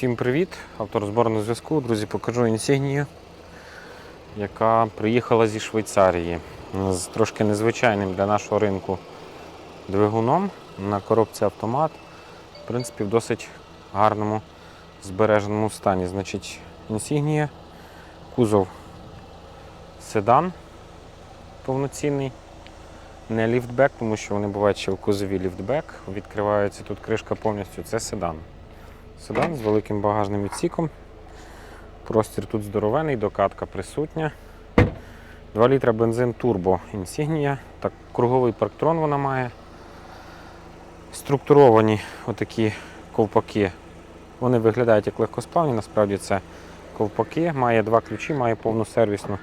Всім привіт! Авторозбор на зв'язку. Друзі, покажу інсігнію, яка приїхала зі Швейцарії з трошки незвичайним для нашого ринку двигуном на коробці автомат. В принципі, в досить гарному збереженому стані. Значить, інсігнія, кузов седан повноцінний. Не ліфтбек, тому що вони бувають ще в кузові ліфтбек. Відкривається тут кришка повністю. Це седан. Седан з великим багажним відсіком. Простір тут здоровений, докатка присутня. 2 літра бензин турбо інсігнія. Так, круговий парктрон вона має. Структуровані отакі ковпаки. Вони виглядають як легкосплавні, насправді це ковпаки. Має два ключі, має повну сервісну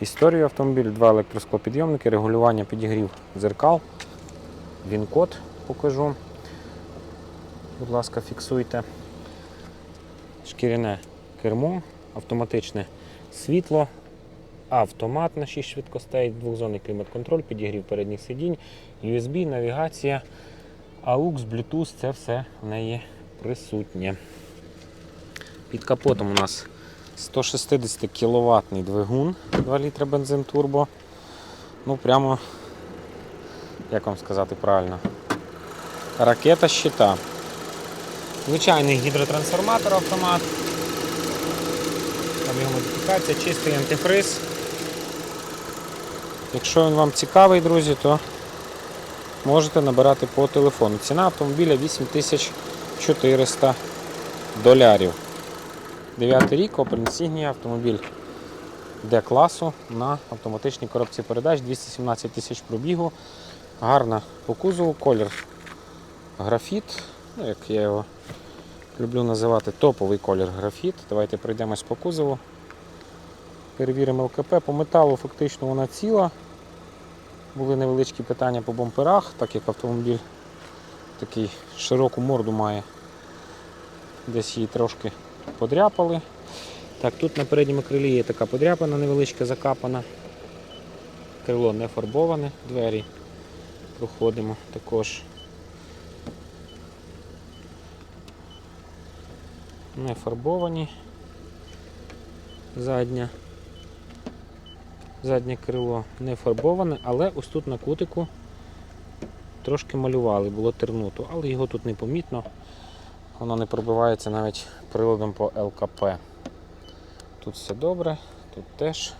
історію автомобіль, два електросклопідйомники, регулювання підігрів дзеркал. Він-код покажу. Будь ласка, фіксуйте. Шкіряне кермо, автоматичне світло, автомат на 6 швидкостей, двохзонний клімат-контроль, підігрів передніх сидінь, USB, навігація, AUX, Bluetooth це все в неї присутнє. Під капотом у нас 160 кВт двигун, 2 літра бензин турбо. Ну, прямо, як вам сказати правильно, ракета щита. Звичайний гідротрансформатор автомат. Там його модифікація, чистий антифриз. Якщо він вам цікавий, друзі, то можете набирати по телефону. Ціна автомобіля 8400 долярів. 9 рік, Opel Insignia, автомобіль D-класу на автоматичній коробці передач, 217 тисяч пробігу. Гарна по кузову, колір графіт, ну, як я його люблю називати топовий колір графіт. Давайте пройдемось по кузову. Перевіримо ЛКП. По металу фактично вона ціла. Були невеличкі питання по бамперах, так як автомобіль такий широку морду має. Десь її трошки подряпали. Так, тут на передньому крилі є така подряпана невеличка закапана. Крило не фарбоване, двері проходимо також. Не фарбовані. Задня. Заднє крило не фарбоване, але ось тут на кутику трошки малювали, було тернуто, але його тут не помітно. Воно не пробивається навіть приладом по ЛКП. Тут все добре, тут теж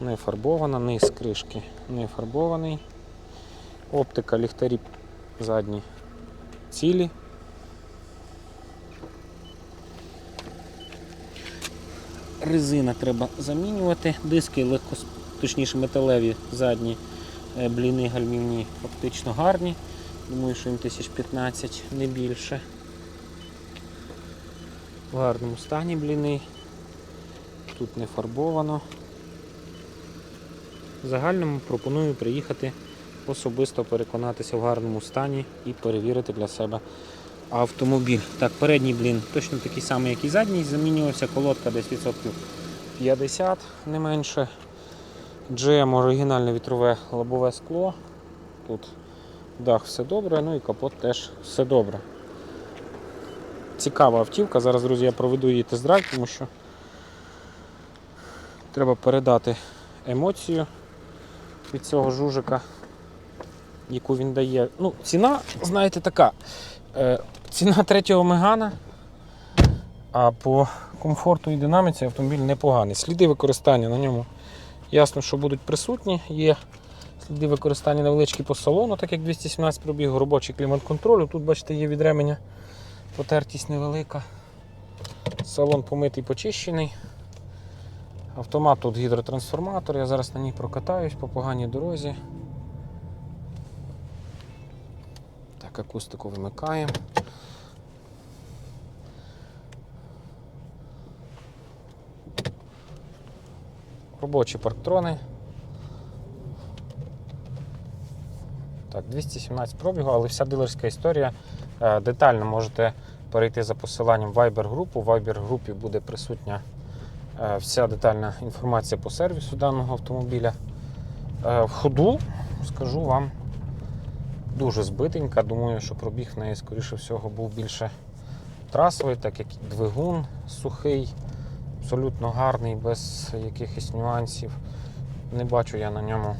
не фарбована, низ кришки не фарбований. Оптика, ліхтарі задні цілі. Резина треба замінювати, диски легко, точніше металеві задні е, бліни гальмівні фактично гарні. Думаю, що їм 1015 не більше. В гарному стані бліни. Тут не фарбовано. В загальному пропоную приїхати особисто переконатися в гарному стані і перевірити для себе автомобіль. Так, передній блін точно такий самий, як і задній. Замінювався колодка десь відсотків 50, не менше. GM оригінальне вітрове лобове скло. Тут дах все добре, ну і капот теж все добре. Цікава автівка. Зараз, друзі, я проведу її тест-драйв, тому що треба передати емоцію від цього жужика, яку він дає. Ну, Ціна, знаєте, така. Ціна третього мегана, а по комфорту і динаміці автомобіль непоганий. Сліди використання на ньому ясно, що будуть присутні. Є сліди використання невеличкі по салону, так як 217 пробіг, робочий клімат-контролю. Тут, бачите, є від ременя потертість невелика. Салон помитий, почищений. Автомат тут гідротрансформатор, я зараз на ній прокатаюсь по поганій дорозі. Так, акустику вимикаємо. Робочі парктрони. Так, 217 пробігу, але вся дилерська історія. Е, Детально можете перейти за посиланням Viber групу. В Viber групі буде присутня е, вся детальна інформація по сервісу даного автомобіля. Е, В ходу скажу вам дуже збитенька. Думаю, що пробіг в неї, скоріше всього, був більше трасовий, так як двигун сухий, абсолютно гарний, без якихось нюансів. Не бачу я на ньому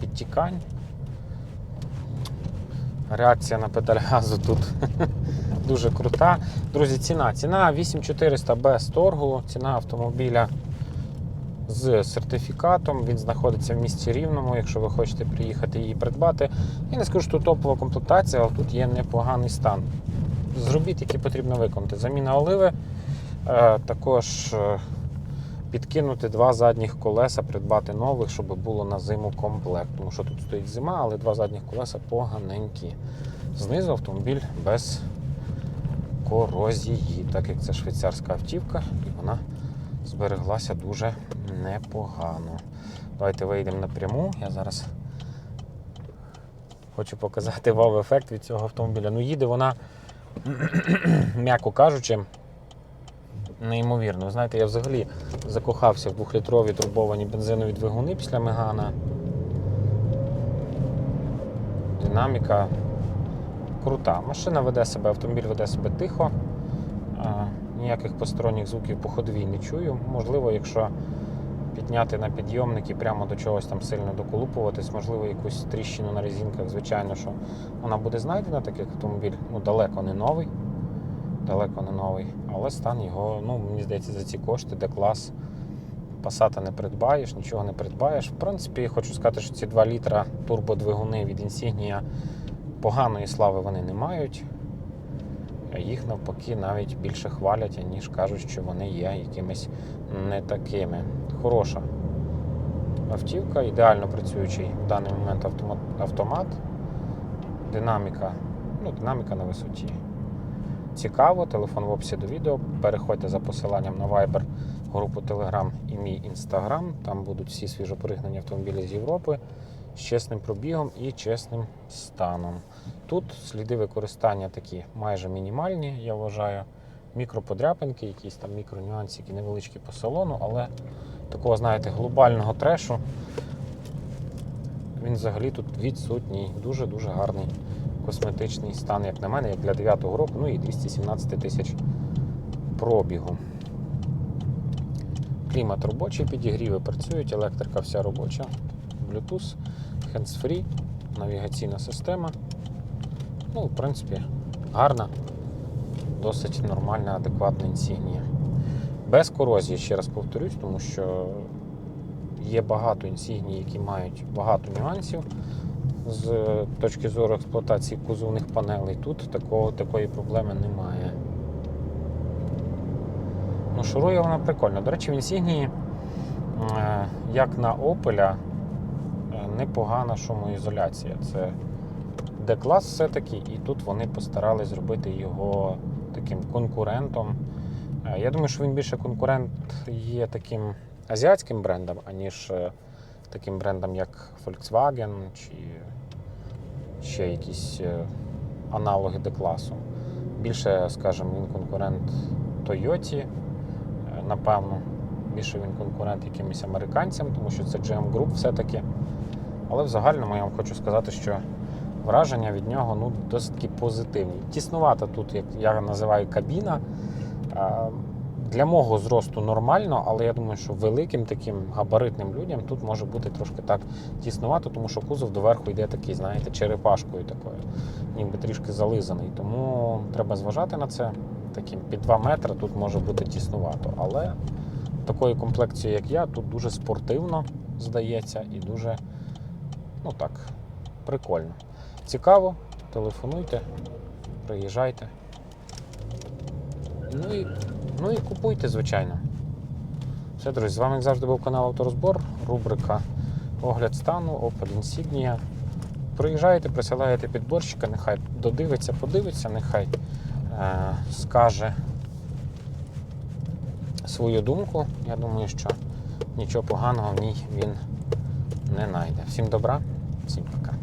підтікань. Реакція на педаль газу тут дуже крута. Друзі, ціна. Ціна 8400 без торгу. Ціна автомобіля з сертифікатом. Він знаходиться в місті Рівному, якщо ви хочете приїхати її придбати. Я не скажу, що топова комплектація, але тут є непоганий стан. З робіт, які потрібно виконати. Заміна оливи, також е, підкинути два задніх колеса, придбати нових, щоб було на зиму комплект. Тому що тут стоїть зима, але два задніх колеса поганенькі. Знизу автомобіль без корозії, так як це швейцарська автівка, і вона збереглася дуже непогано. Давайте вийдемо напряму. Я зараз хочу показати вау-ефект від цього автомобіля. Ну, їде вона, м'яко кажучи, неймовірно. Ви знаєте, я взагалі закохався в двохлітрові турбовані бензинові двигуни після Мегана. Динаміка крута. Машина веде себе, автомобіль веде себе тихо. Ніяких посторонніх звуків по ходовій не чую. Можливо, якщо підняти на підйомники прямо до чогось там сильно доколупуватись, можливо, якусь тріщину на резинках, звичайно, що вона буде знайдена, так автомобіль ну, далеко не новий. Далеко не новий. Але стан його, ну, мені здається, за ці кошти, де клас. Пасата не придбаєш, нічого не придбаєш. В принципі, хочу сказати, що ці 2 літра турбодвигуни від Insignia поганої слави вони не мають. Їх навпаки навіть більше хвалять, ніж кажуть, що вони є якимись не такими. Хороша автівка, ідеально працюючий в даний момент автомат. автомат. Динаміка, ну, динаміка на висоті. Цікаво, телефон в описі до відео. Переходьте за посиланням на Viber, групу Telegram і мій Instagram. Там будуть всі свіжопригнані автомобілі з Європи з чесним пробігом і чесним станом. Тут сліди використання такі майже мінімальні, я вважаю. Мікроподряпинки, якісь там мікронюансики невеличкі по салону, але такого, знаєте, глобального трешу він взагалі тут відсутній. Дуже-дуже гарний косметичний стан, як на мене, як для 9-го року, ну і 217 тисяч пробігу. Клімат робочий, підігріви працюють, електрика вся робоча, Bluetooth, hands-free, навігаційна система. Ну, в принципі, гарна, досить нормальна, адекватна інсігнія. Без корозії, ще раз повторюсь, тому що є багато інсігній, які мають багато нюансів з точки зору експлуатації кузовних панелей. Тут такого, такої проблеми немає. Ну, шурує вона прикольно. До речі, в інсігнії, е, як на Opel, е, непогана шумоізоляція. Це D-клас все-таки, і тут вони постарались зробити його таким конкурентом. Е, Я думаю, що він більше конкурент є таким азіатським брендом, аніж таким брендом, як Volkswagen чи ще якісь е, аналоги D-класу. Більше, скажімо, він конкурент Toyota, е, напевно. Більше він конкурент якимось американцям, тому що це GM Group все-таки. Але в загальному я вам хочу сказати, що враження від нього ну, досить позитивні. Тіснувата тут, як я називаю, кабіна. Для мого зросту нормально, але я думаю, що великим таким габаритним людям тут може бути трошки так тіснувато, тому що кузов доверху йде такий, знаєте, черепашкою такою, ніби трішки зализаний. Тому треба зважати на це. Таким під 2 метри тут може бути тіснувато. Але такої комплекції, як я, тут дуже спортивно здається і дуже, ну так, прикольно. Цікаво, телефонуйте, приїжджайте. Ну і, ну і купуйте, звичайно. Все, друзі, з вами як завжди був канал Авторозбор, рубрика Огляд стану, Opel Insignia. Приїжджаєте, присилаєте підборщика, нехай додивиться, подивиться, нехай е, скаже свою думку. Я думаю, що нічого поганого в ній він не знайде. Всім добра, всім пока.